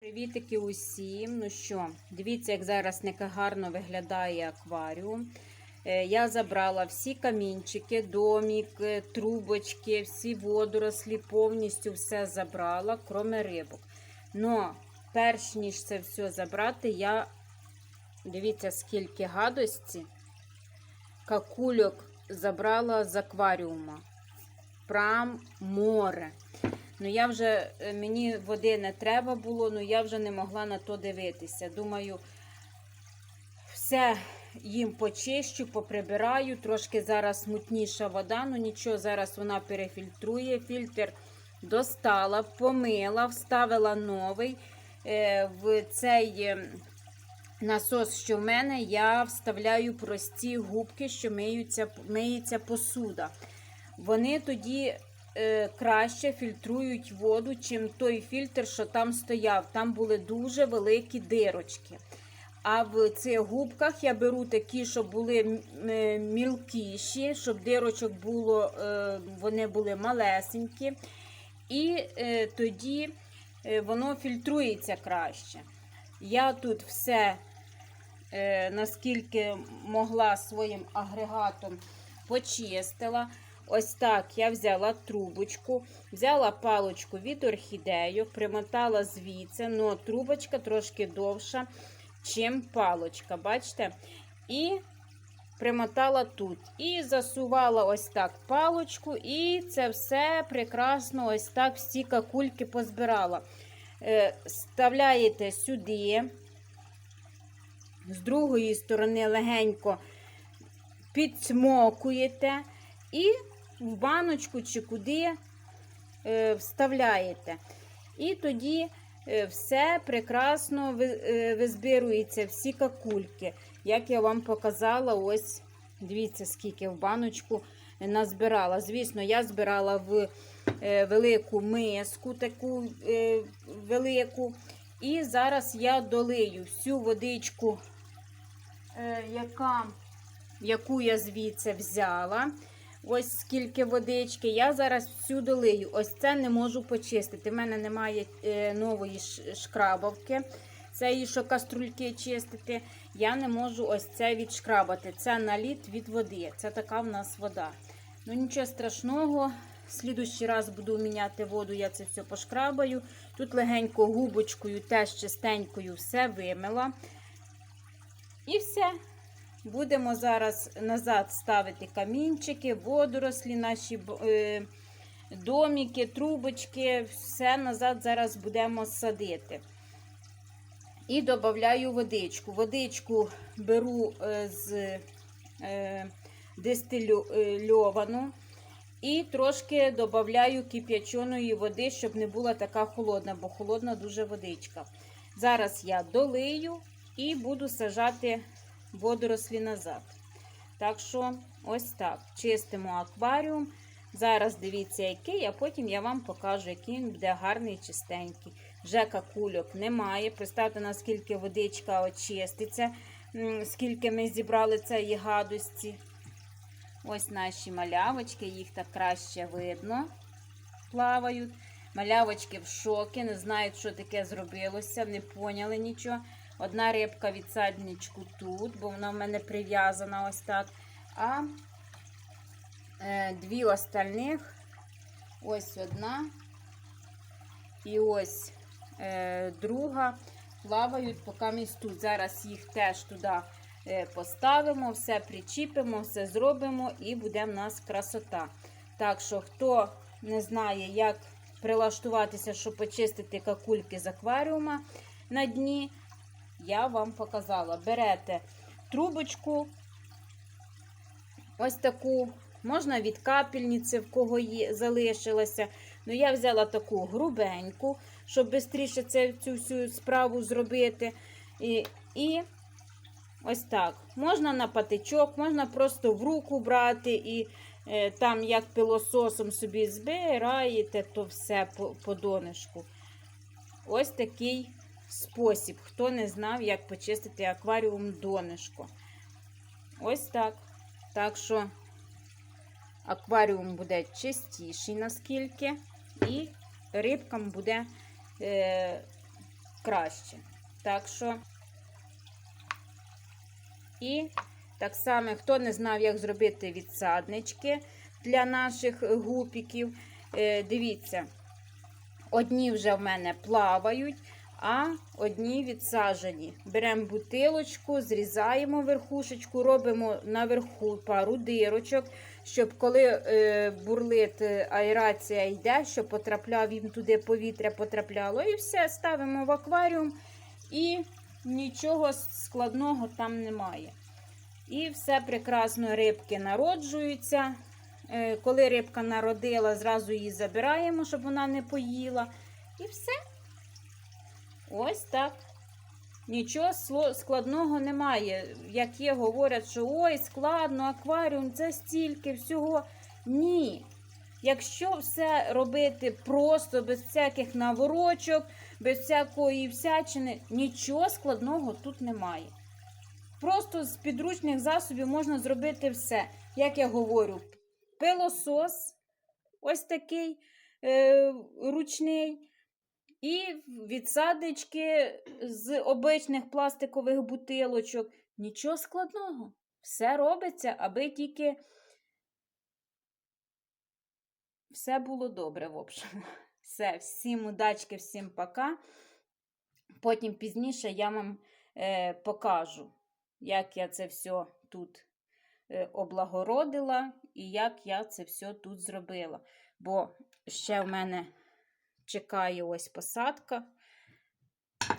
Привітики усім. Ну що, дивіться, як зараз не гарно виглядає акваріум. Е, Я забрала всі камінчики, домік, е, трубочки, всі водорослі, повністю все забрала, кроме рибок. Но перш ніж це все забрати, я дивіться, скільки гадості, какульок забрала з акваріума. Прям море. Ну, я вже е, мені води не треба було, ну я вже не могла на то дивитися. Думаю, все їм почищу, поприбираю. Трошки зараз мутніша вода, ну нічого, зараз вона перефільтрує. Фільтр достала, помила, вставила новий. Е, В цей е, насос, що в мене, я вставляю прості губки, що миються, миється посуда. Вони тоді краще фільтрують воду, чим той фільтр, що там стояв. Там були дуже великі дирочки. А в цих губках я беру такі, щоб були е, мілкіші, щоб дирочок було, е, вони були малесенькі. І е, тоді е, воно фільтрується краще. Я тут все, е, наскільки могла своїм агрегатом почистила. Ось так я взяла трубочку, взяла палочку від орхідею, примотала звідси, але трубочка трошки довша, чим палочка, бачите? І примотала тут. І засувала ось так палочку, і це все прекрасно, ось так всі какульки позбирала. Е, Вставляєте сюди, з другої сторони легенько підсмокуєте і в баночку чи куди е, вставляєте. І тоді е, все прекрасно е, визбирується, всі какульки. Як я вам показала, ось дивіться, скільки в баночку назбирала. Звісно, я збирала в велику миску, таку велику. І зараз я долию всю водичку, яка, яку я звідси взяла. Ось скільки водички. Я зараз всю долию. Ось це не можу почистити. У мене немає е, нової шкрабовки. Це і що каструльки чистити. Я не можу ось це відшкрабати. Це наліт від води. Це така в нас вода. Ну нічого страшного. В слідущий раз буду міняти воду, я це все пошкрабаю. Тут легенько губочкою, теж чистенькою все вимила. І все. Будемо зараз назад ставити камінчики, водорослі, наші е, доміки, трубочки. Все назад зараз будемо садити. І додаю водичку. Водичку беру е, з е, дистильовану і трошки додаю кип'яченої води, щоб не була така холодна, бо холодна дуже водичка. Зараз я долию і буду сажати водорослі назад. Так що, ось так. Чистимо акваріум. Зараз дивіться, який, а потім я вам покажу, який він буде гарний і чистенький. Вже какульок немає. Представте, наскільки водичка очиститься, скільки ми зібрали цієї гадості. Ось наші малявочки, їх так краще видно. Плавають. Малявочки в шокі, не знають, що таке зробилося, не поняли нічого. Одна рибка від садничку тут, бо вона в мене прив'язана ось так. А е, дві остальних, ось одна і ось е, друга, плавають, поки ми тут. Зараз їх теж туди е, поставимо, все причіпимо, все зробимо і буде в нас красота. Так що, хто не знає, як прилаштуватися, щоб почистити какульки з акваріума на дні, я вам показала. Берете трубочку, ось таку, можна від капельниці, в кого є, залишилася. Ну, я взяла таку грубеньку, щоб швидше цю всю справу зробити. І, і ось так. Можна на патичок, можна просто в руку брати і е, там, як пилососом собі збираєте, то все по, по донишку. Ось такий спосіб. Хто не знав, як почистити акваріум донишко. Ось так. Так що акваріум буде чистіший, наскільки, і рибкам буде е, краще. Так що, і так само, хто не знав, як зробити відсаднички для наших гупіків, е, дивіться, одні вже в мене плавають, а одні відсаджені. Беремо бутилочку, зрізаємо верхушечку, робимо наверху пару дирочок, щоб коли е, бурлит е, аерація йде, щоб потрапляв їм туди повітря потрапляло. І все, ставимо в акваріум і нічого складного там немає. І все прекрасно рибки народжуються. Е, Коли рибка народила, зразу її забираємо, щоб вона не поїла. І все. Ось так. Нічого складного немає. Як є, говорять, що ой, складно, акваріум, це стільки всього. Ні. Якщо все робити просто, без всяких наворочок, без всякої всячини, нічого складного тут немає. Просто з підручних засобів можна зробити все. Як я говорю, пилосос, ось такий е, ручний, і відсадочки з обичних пластикових бутилочок. Нічого складного. Все робиться, аби тільки все було добре, в общем. Все, всім удачки, всім пока. Потім пізніше я вам е, покажу, як я це все тут е, облагородила і як я це все тут зробила. Бо ще в мене чекає ось посадка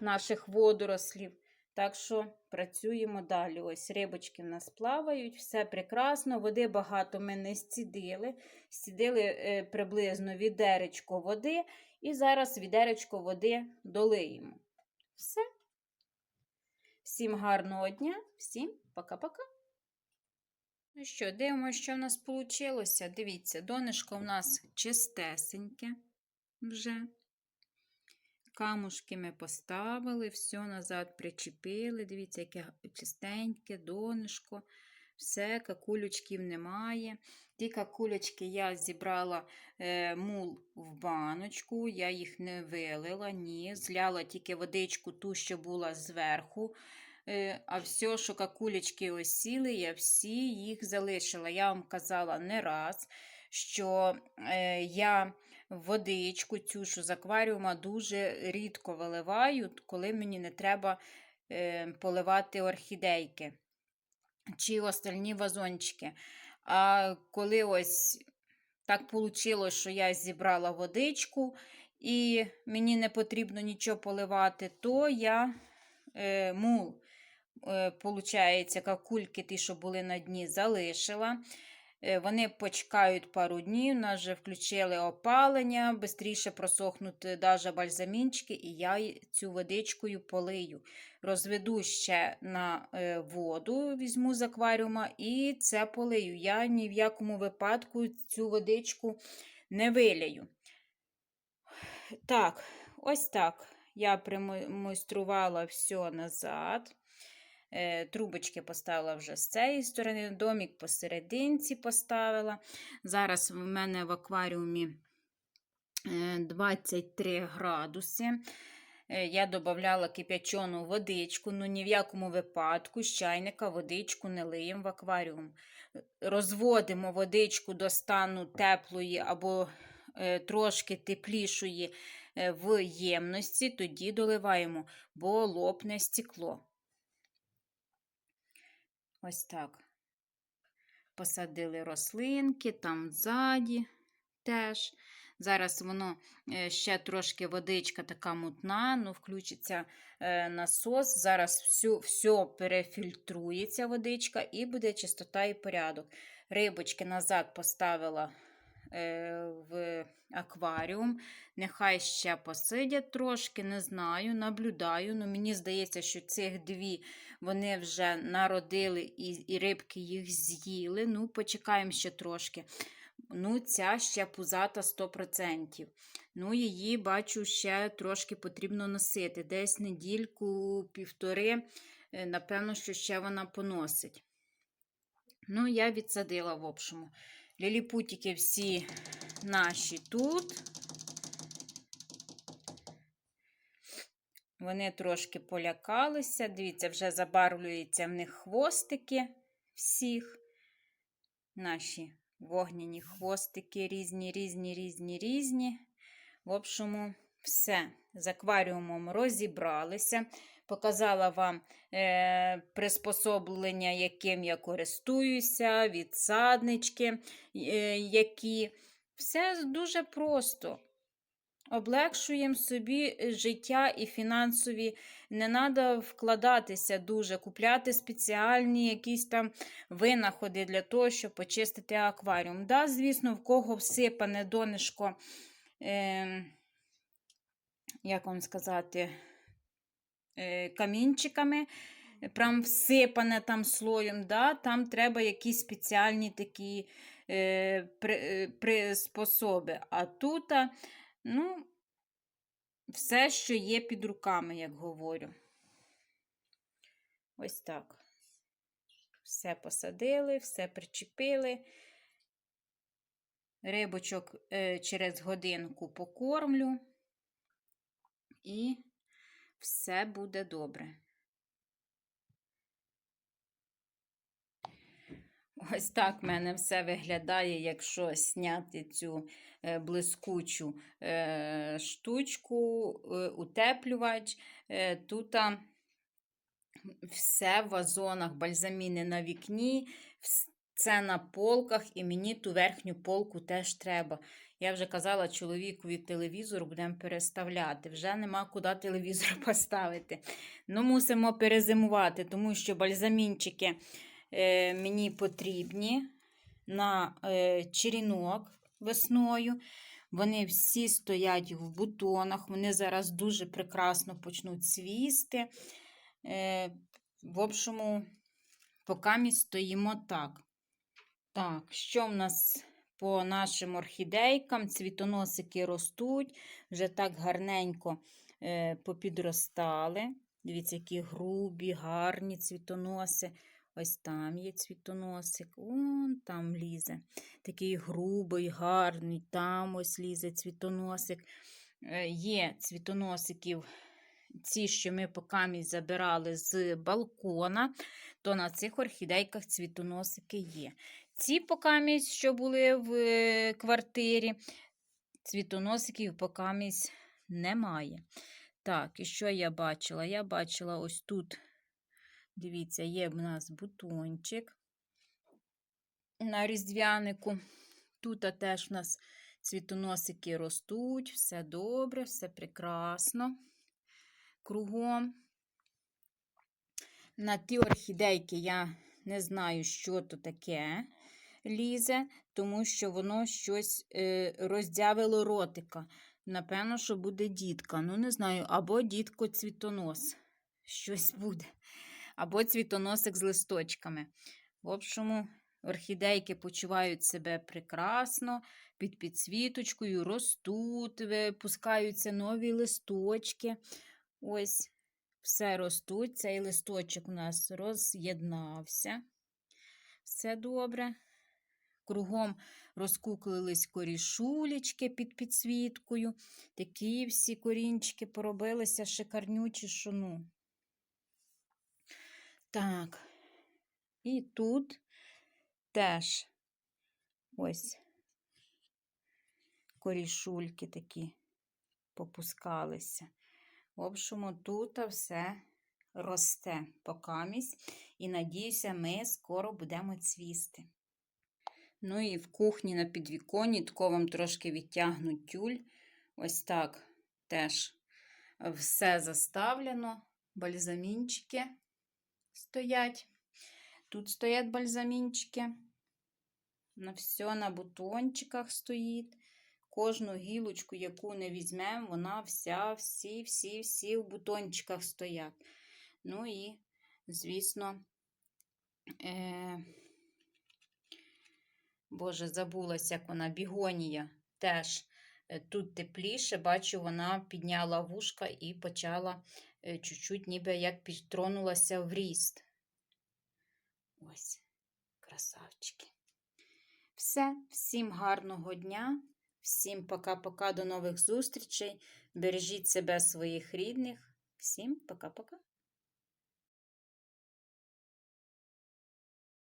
наших водорослів. Так що працюємо далі. Ось рибочки в нас плавають, все прекрасно. Води багато ми не стідили. Стідили е, приблизно відеречко води, і зараз відеречко води долиємо. Все. Всім гарного дня, всім пока-пока. Ну що, дивимося, що в нас вийшло. Дивіться, донышко в нас чистесеньке вже. Камушки ми поставили, все назад причепили. Дивіться, яке чистеньке, донышко. Все, какулючків немає. Ті какулечки я зібрала е, мул в баночку, я їх не вилила, ні. Зляла тільки водичку, ту, що була зверху. Е, а все, що какулечки осіли, я всі їх залишила. Я вам казала не раз, що е, я водичку цю що з акваріума дуже рідко виливаю, коли мені не треба е, поливати орхідейки чи остальні вазончики. А коли ось так вийшло, що я зібрала водичку і мені не потрібно нічого поливати, то я е, мул, е, получається, какульки ті, що були на дні, залишила. Е, Вони почекають пару днів, нас вже включили опалення, швидше просохнуть навіть бальзамінчики, і я цю водичкою полию. Розведу ще на е, воду, візьму з акваріума і це полию. Я ні в якому випадку цю водичку не вилію. Так, ось так. Я примайструвала все назад. Е, Трубочки поставила вже з цієї сторони, домік посерединці поставила. Зараз в мене в акваріумі е, 23 градуси. Е, Я додавала кип'ячену водичку, ну ні в якому випадку з чайника водичку не лиємо в акваріум. Розводимо водичку до стану теплої або е, трошки теплішої е, в ємності, тоді доливаємо, бо лопне стекло. Ось так. Посадили рослинки, там ззаді теж. Зараз воно е, ще трошки водичка така мутна, ну включиться е, насос. Зараз всю, все перефільтрується водичка і буде чистота і порядок. Рибочки назад поставила в акваріум. Нехай ще посидять трошки, не знаю, наблюдаю. Ну, Мені здається, що цих дві вони вже народили і, і рибки їх з'їли. Ну, почекаємо ще трошки. Ну, ця ще пузата 100%. Ну, її, бачу, ще трошки потрібно носити. Десь недільку, півтори, е, напевно, що ще вона поносить. Ну, я відсадила, в общому. Ліліпутики всі наші тут. Вони трошки полякалися. Дивіться, вже забарвлюються в них хвостики всіх. Наші вогняні хвостики різні, різні, різні, різні. В общому, все. З акваріумом розібралися. Показала вам е, приспособлення, яким я користуюся, відсаднички, е, які. Все дуже просто. Облегшуємо собі життя і фінансові. Не треба вкладатися дуже, купляти спеціальні якісь там винаходи для того, щоб почистити акваріум. Да, звісно, в кого всипане донишко, е, як вам сказати, камінчиками, прям всипане там слоєм, да, там треба якісь спеціальні такі е, е, приспособи. А тут, ну, все, що є під руками, як говорю. Ось так. Все посадили, все причепили. Рибочок е, через годинку покормлю, і все буде добре. Ось так в мене все виглядає, якщо зняти цю е, блискучу е, штучку, е, утеплювач. Тут все в вазонах, бальзаміни на вікні, це на полках, і мені ту верхню полку теж треба. Я вже казала чоловікові телевізор будемо переставляти. Вже нема куди телевізор поставити. Ну, мусимо перезимувати, тому що бальзамінчики е, мені потрібні на е, черінок весною. Вони всі стоять в бутонах, вони зараз дуже прекрасно почнуть свісти. Е, в общому, поки ми стоїмо так. Так, що в нас по нашим орхідейкам? Цвітоносики ростуть, вже так гарненько е, попідростали. Дивіться, які грубі, гарні цвітоноси. Ось там є цвітоносик, он там лізе. Такий грубий, гарний, там ось лізе цвітоносик. Е, Є цвітоносиків, ці, що ми покамі забирали з балкона, то на цих орхідейках цвітоносики є. Ці покамість, що були в е, квартирі, цвітоносиків покамість немає. Так, і що я бачила? Я бачила ось тут. Дивіться, є в нас бутончик на різдвянику. Тут теж в нас цвітоносики ростуть, все добре, все прекрасно. Кругом. На ті орхідейки я не знаю, що то таке лізе, тому що воно щось е, роздявило ротика. Напевно, що буде дітка. Ну, не знаю, або дітко цвітонос. Щось буде або цвітоносик з листочками. В общому, орхідейки почувають себе прекрасно, під підсвіточкою, ростуть, випускаються нові листочки. Ось, все ростуть. Цей листочок у нас роз'єднався. Все добре. Кругом розкуклились корішулечки під підсвіткою. Такі всі корінчики поробилися шикарнючі, що ну. Так. І тут теж ось корішульки такі попускалися. В общому, тут все росте покамість, і надіюся, ми скоро будемо цвісти. Ну і в кухні на підвіконні тако вам трошки відтягну тюль. Ось так теж все заставлено, бальзамінчики стоять. Тут стоять бальзамінчики. На все на бутончиках стоїть. Кожну гілочку, яку не візьмемо, вона вся, всі, всі, всі в бутончиках стоять. Ну і, звісно, е... Боже, забулася, як вона бігонія теж. е, Тут тепліше, бачу, вона підняла вушка і почала е, чуть-чуть ніби як підтронулася в ріст. Ось, красавчики. Все, всім гарного дня, всім пока-пока, до нових зустрічей. Бережіть себе, своїх рідних. Всім пока-пока.